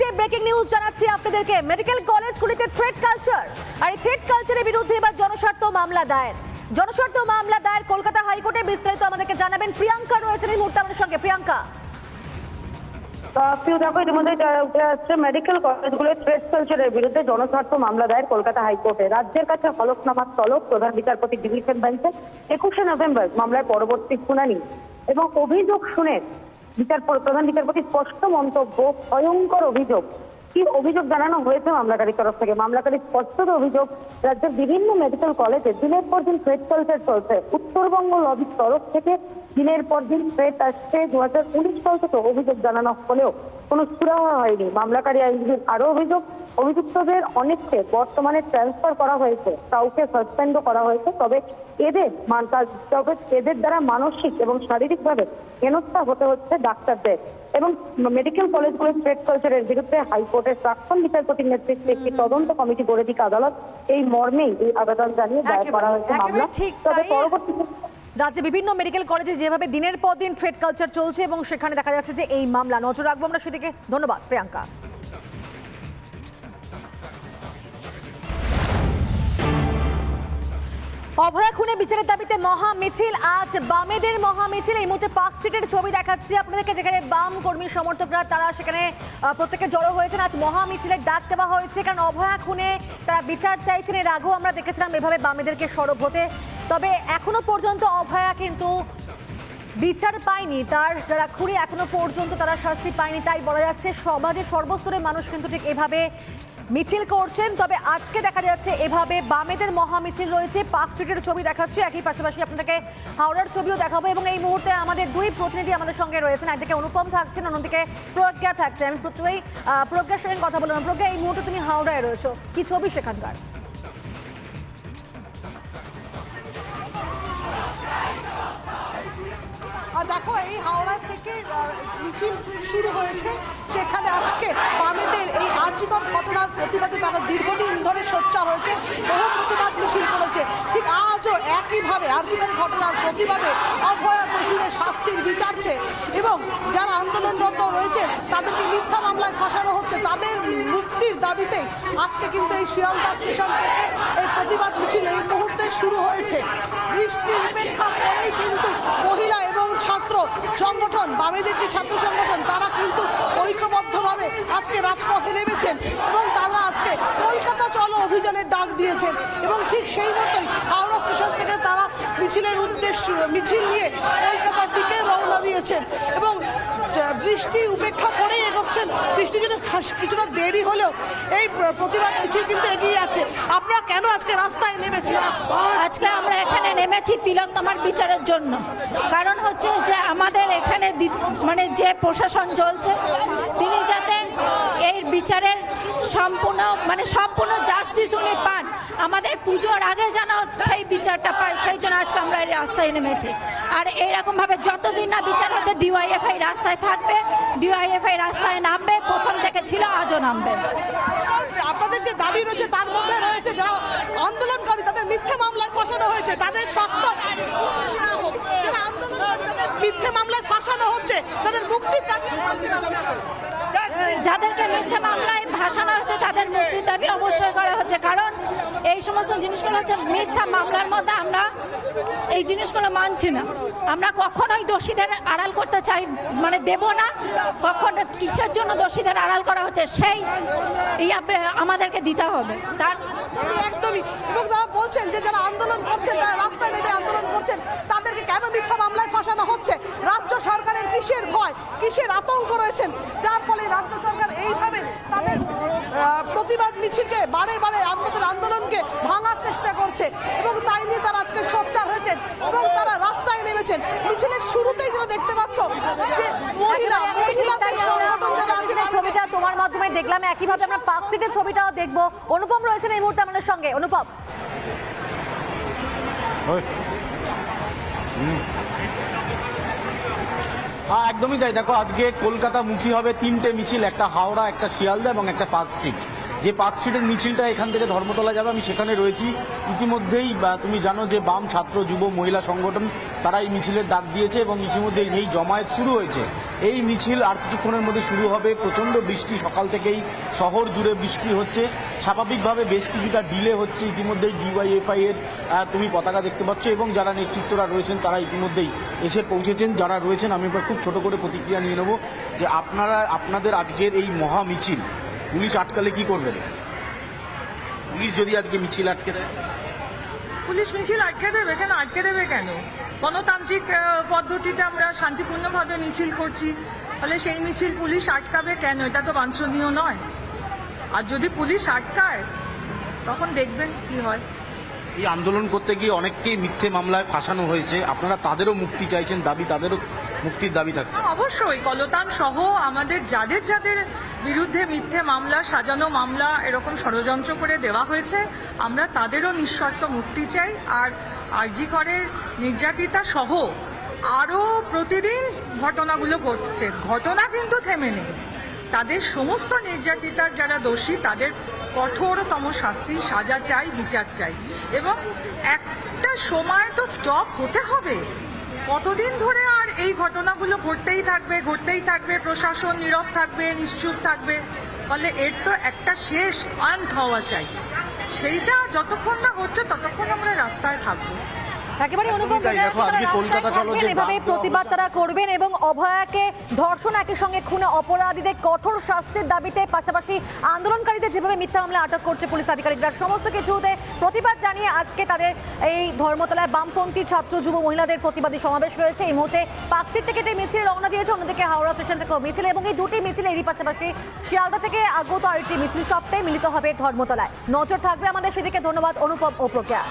যে breaking news জানাচ্ছি আপনাদেরকে। মেডিকেল থ্রেড কালচার আর এই থ্রেড কালচারের বিরুদ্ধে এবার জনস্বার্থ মামলা দায়ের। জনস্বার্থ মামলা দায়ের কলকাতা হাইকোর্টে বিস্তারিত আমাদেরকে জানাবেন। প্রিয়াঙ্কা রয়েছেন এই মুহূর্তে আমাদের সঙ্গে। প্রিয়াঙ্কা। প্রিয় দেখো, ইতিমধ্যে উঠে আসছে মেডিকেল কলেজগুলোর ট্রেড কালচারের বিরুদ্ধে জনস্বার্থ মামলা দায়ের কলকাতা হাইকোর্টে। রাজ্যের কাছে হলফনামার তলব প্রধান বিচারপতি ডিভিশন বেঞ্চে একুশে নভেম্বর মামলার পরবর্তী শুনানি। এবং অভিযোগ শুনে বিচার প্রধান বিচারপতি স্পষ্ট মন্তব্য, ভয়ঙ্কর অভিযোগ। কি অভিযোগ জানানো হয়েছে মামলাকারীর তরফ থেকে? মামলাকারীর স্পষ্ট অভিযোগ, রাজ্যের বিভিন্ন মেডিকেল কলেজে দিনের পর দিন ট্রেড কালচার চলছে। উত্তরবঙ্গ লবির তরফ থেকে দিনের পর দিন থ্রেট আসছে। দু হাজার উনিশ সাল থেকে অভিযোগ জানানো হলেও কোনো সুরাহা হয়নি। মামলাকারী আইনজীবীর আরও অভিযোগ, অভিযুক্তদের অনেককে বর্তমানে ট্রান্সফার করা হয়েছে। কাউকে সাসপেন্ডও করা হয়েছে। তবে এদের তবে এদের দ্বারা মানসিক এবং শারীরিকভাবে হেনস্থা হতে হচ্ছে ডাক্তারদের এবং মেডিকেল কলেজগুলোর ট্রেড কালচারের বিরুদ্ধে হাইকোর্টের প্রাক্তন বিচারপতির নেতৃত্বে একটি তদন্ত কমিটি গড়ে দিক আদালত। এই মর্মেই এই আবেদন জানিয়ে দায়ের করা হয়েছে মামলা। তবে। পরবর্তীতে রাজ্যে বিভিন্ন মেডিকেল কলেজে যেভাবে দিনের পর দিন থ্রেড কালচার চলছে এবং সেখানে দেখা যাচ্ছে যে এই মামলা। নজর রাখব আমরা সেদিকে। ধন্যবাদ প্রিয়াঙ্কা। অভয়া খুনে বিচারের দাবিতে মহা মিছিল আজ বামেদের মহা মিছিল এই মুহূর্তে পার্ক স্ট্রিটের ছবি দেখাচ্ছি আপনাদেরকে, যেখানে বাম কর্মী সমর্থকরা, তারা সেখানে প্রত্যেকে জড়ো হয়েছেন। আজ মহা মিছিলের ডাক দেওয়া হয়েছে, কারণ অভয়া খুনে তারা বিচার চাইছেন। এর আগেও আমরা দেখেছিলাম এভাবে বামেদেরকে সরব হতে। তবে এখনও পর্যন্ত অভয়া কিন্তু বিচার পায়নি। তার যারা খুঁড়ি এখনও পর্যন্ত তারা শাস্তি পায়নি। তাই বলা যাচ্ছে, সমাজের সর্বস্তরের মানুষ কিন্তু ঠিক এভাবে মিছিল করছেন, তবে আজকে দেখা যাচ্ছে এভাবে বামেদের মহামিছিল রয়েছে। পার্ক স্ট্রিটের ছবি দেখাচ্ছি, একই পাশাপাশি আপনাদেরকে হাওড়ার ছবিও দেখাবো এবং এই মুহূর্তে আমাদের দুই প্রতিনিধি আমাদের সঙ্গে রয়েছেন। একদিকে অনুপম থাকছেন, অন্যদিকে প্রজ্ঞা থাকছেন। আমি প্রত্যেকেই প্রজ্ঞার সঙ্গে কথা বললাম। প্রজ্ঞা, এই মুহূর্তে তুমি হাওড়ায় রয়েছো। কি ছবি সেখানকার? মিছিল শুরু হয়েছে। সেখানে আজকে বামেদের এই আর্যিকর ঘটনার প্রতিবাদে তারা দীর্ঘদিন ধরে সোচ্চার হয়েছে বহু প্রতিবাদ মিছিল করেছে ঠিক আজও একইভাবে আর্যিকর ঘটনার প্রতিবাদে অভয়া দোষীদের শাস্তির বিচার চেয়ে এবং যারা আন্দোলনরত রয়েছে, তাদেরকে মিথ্যা মামলায় ফাঁসানো হচ্ছে, তাদের মুক্তির দাবিতেই আজকে কিন্তু এই শিয়ালদা স্টেশন থেকে এই প্রতিবাদ মিছিল এই মুহূর্তে শুরু হয়েছে। বৃষ্টি উপেক্ষা করেই কিন্তু মহিলা এবং ছাত্র সংগঠন বামেদের যে ছাত্র সংগঠন, তারা কিন্তু ঐক্যবদ্ধভাবে আজকে রাজপথে নেমেছেন এবং তারা আজকে কলকাতা চলো অভিযানের ডাক দিয়েছেন এবং ঠিক সেই মতোই হাওড়া স্টেশন থেকে তারা মিছিলের উদ্দেশ্য, মিছিল নিয়ে কলকাতার দিকে রওনা দিয়েছেন এবং বৃষ্টি উপেক্ষা করেই এগোচ্ছেন। বৃষ্টি যেন কিছুটা দেরি হলেও এই প্র- প্রতিবাদ মিছিল কিন্তু এগিয়ে আছে। আপনারা কেন আজকে রাস্তায় নেমেছেন? আজকে আমরা এখানে নেমেছি তিলোত্তমার বিচারের জন্য। কারণ হচ্ছে যে আমাদের এখানে মানে যে প্রশাসন চলছে, তিনি যাতে এই বিচারের সম্পূর্ণ মানে সম্পূর্ণ জাস্টিস উনি পান। আমাদের পুজোর আগে যেন সেই বিচারটা পায় সেই জন্য আজকে আমরা এই রাস্তায় নেমেছি। আর এইরকমভাবে যতদিন না বিচার হচ্ছে ডিওয়াইএফআই রাস্তায় থাকবে ডিওয়াইএফআই রাস্তায় নামবে প্রথম থেকে ছিল আজও নামবে। আপনাদের যে দাবি রয়েছে তার মধ্যে রয়েছে যারা আন্দোলনকারী তাদের মিথ্যে মামলায় ফাঁসানো হয়েছে তাদের শক্ত মিথ্যে মামলায় ফাঁসানো হচ্ছে তাদের মুক্তির দাবি যাদেরকে মিথ্যে মামলায় ভাসানো হচ্ছে তাদের মুক্তির দাবি অবশ্যই করা হচ্ছে। কারণ এই সমস্ত জিনিসগুলো হচ্ছে মিথ্যা মামলার মধ্যে আমরা এই জিনিসগুলো মানছি না। আমরা কখনোই দোষীদের আড়াল করতে চাই মানে দেব না। কখন কিসের জন্য দোষীদের আড়াল করা হচ্ছে, সেই আমাদেরকে দিতে হবে। তার একদমই। এবং তারা বলছেন যে যারা আন্দোলন করছেন, তারা রাস্তায় নেমে আন্দোলন করছেন, তাদেরকে কেন মিথ্যা মামলায় ফাঁসানো হচ্ছে? রাজ্য সরকারের কিসের ভয়, কিসের আতঙ্ক রয়েছেন? যার ফলে রাজ্য সরকার এইভাবে প্রতিবাদ মিছিলকে বারে বারে আমাদের আন্দোলনকে ভাঙার চেষ্টা করছে এবং তাই নিয়ে তারা আজকে সোচ্চার হয়েছেন এবং তারা রাস্তায় নেমেছেন মিছিলের শুরুতেই যেটা দেখতে পাচ্ছ যে মহিলা মহিলাদের সংগঠন যারা আছে ছবিটা তোমার মাধ্যমে দেখলাম একইভাবে আমরা পার্ক স্ট্রিটের ছবিটাও দেখব অনুপম রয়েছেন এই মুহূর্তে আমাদের সঙ্গে অনুপম। হুম। হ্যাঁ একদমই তাই। দেখো, আজকে কলকাতা মুখী হবে তিনটে মিছিল, একটা হাওড়া, একটা শিয়ালদা এবং একটা পার্ক স্ট্রিট। যে পার্ক স্ট্রিটের মিছিলটা এখান থেকে ধর্মতলা যাবে, আমি সেখানে রয়েছি। ইতিমধ্যেই তুমি জানো যে বাম ছাত্র যুব মহিলা সংগঠন, তারা এই মিছিলের ডাক দিয়েছে এবং ইতিমধ্যে এই জমায়েত শুরু হয়েছে। এই মিছিল আর কিছুক্ষণের মধ্যে শুরু হবে। প্রচণ্ড বৃষ্টি সকাল থেকেই। শহর জুড়ে বৃষ্টি হচ্ছে। স্বাভাবিকভাবে বেশ কিছুটা ডিলে হচ্ছে ইতিমধ্যেই ডিওয়াইএফআই এর তুমি পতাকা দেখতে পাচ্ছ এবং যারা নেতৃত্বরা রয়েছেন তারা ইতিমধ্যেই এসে পৌঁছেছেন। যারা রয়েছেন, আমি খুব ছোট করে প্রতিক্রিয়া নিয়ে নেব যে আপনারা, আপনাদের আজকের এই মহা মিছিল, পুলিশ আটকালে কি করবেন? পুলিশ যদি আজকে মিছিল আটকে দেয়? পুলিশ মিছিল আটকে দেবে কেন? আটকে দেবে কেন? গণতান্ত্রিক পদ্ধতিতে আমরা শান্তিপূর্ণভাবে মিছিল করছি। ফলে সেই মিছিল পুলিশ আটকাবে কেন? এটা তো বাঞ্ছনীয় নয়। আর যদি পুলিশ আটকায়, তখন দেখবেন কি হয়। এই আন্দোলন করতে গিয়ে অনেককেই মিথ্যে মামলায় ফাঁসানো হয়েছে। আপনারা তাদেরও মুক্তি চাইছেন, দাবি তাদেরও মুক্তির দাবি থাকছে। হ্যাঁ, অবশ্যই। কলতান সহ আমাদের যাদের যাদের বিরুদ্ধে মিথ্যে মামলা সাজানো মামলা এরকম ষড়যন্ত্র করে দেওয়া হয়েছে আমরা তাদেরও নিঃশর্ত মুক্তি চাই। আর আরজি করের নির্যাতিতা সহ আরও প্রতিদিন ঘটনাগুলো ঘটছে। ঘটনা কিন্তু থেমে নেই। তাদের সমস্ত নির্যাতিতার যারা দোষী তাদের কঠোরতম শাস্তি সাজা চাই বিচার চাই। এবং একটা সময় তো স্টপ হতে হবে। কতদিন ধরে এই ঘটনাগুলো ঘটতেই থাকবে ঘটতেই থাকবে, প্রশাসন নীরব থাকবে, নিশ্চুপ থাকবে। ফলে এর তো একটা শেষ আন্ত হওয়া চাই। সেইটা যতক্ষণ না হচ্ছে, ততক্ষণ আমরা রাস্তায় থাকব। একেবারে অনুপম এভাবে প্রতিবাদ তারা করবেন এবং অভয়াকে ধর্ষণ একই সঙ্গে খুনে অপরাধীদের কঠোর শাস্তির দাবিতে পাশাপাশি আন্দোলনকারীদের যেভাবে মিথ্যা মামলা আটক করছে পুলিশ আধিকারিকরা সমস্ত কিছুতে প্রতিবাদ জানিয়ে আজকে তাদের এই ধর্মতলায় বামপন্থী ছাত্র যুব মহিলাদের প্রতিবাদী সমাবেশ রয়েছে। এই মুহূর্তে পাঁচটি টিকেটে মিছিল রওনা দিয়েছে অন্যদিকে হাওড়া স্টেশন থেকে মিছিল এবং এই দুটি মিছিল এরই পাশাপাশি শিয়ালদা থেকে আগত আরেকটি মিছিল সবটাই মিলিত হবে ধর্মতলায়। নজর থাকবে আমাদের সেদিকে ধন্যবাদ অনুপম ও প্রজ্ঞা।